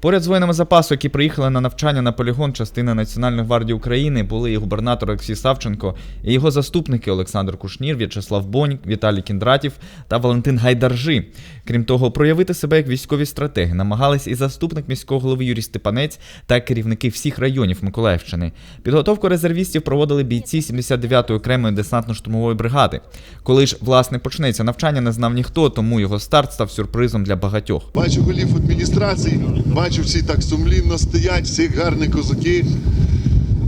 Поряд з воїнами запасу, які приїхали на навчання на полігон частини Національної гвардії України, були і губернатор Олексій Савченко, і його заступники Олександр Кушнір, В'ячеслав Бонь, Віталій Кіндратів та Валентин Гайдаржи. Крім того, проявити себе як військові стратеги намагались і заступник міського голови Юрій Степанець та керівники всіх районів Миколаївщини. Підготовку резервістів проводили бійці 79-ї окремої десантно-штурмової бригади. Коли ж власне почнеться навчання, не знав ніхто, тому його старт став сюрпризом для багатьох. Бачу голів адміністрації, бачу всі так сумлінно стоять, всі гарні козаки.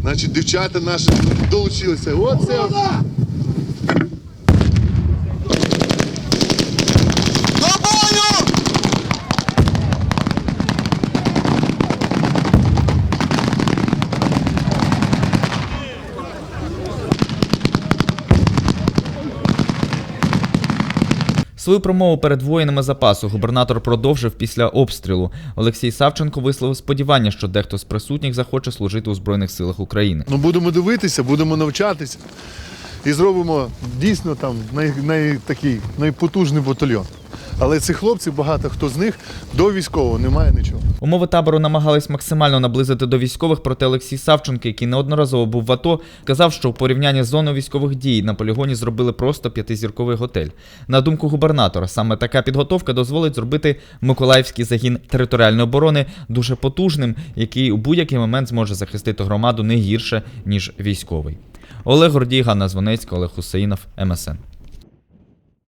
Значить, дівчата наші долучилися. Оце. Свою промову перед воїнами запасу губернатор продовжив після обстрілу. Олексій Савченко висловив сподівання, що дехто з присутніх захоче служити у Збройних силах України. Ну, будемо дивитися, будемо навчатися. І зробимо дійсно там най, най, такий найпотужний батальйон. Але цих хлопців, багато хто з них до військового не має нічого. Умови табору намагались максимально наблизити до військових, проте Олексій Савченко, який неодноразово був в АТО, казав, що у порівнянні з зоною військових дій на полігоні зробили просто п'ятизірковий готель. На думку губернатора, саме така підготовка дозволить зробити Миколаївський загін територіальної оборони дуже потужним, який у будь-який момент зможе захистити громаду не гірше ніж військовий. Олег Гордій, Ганна Звонецька, Олег Хусеїнов, МСН.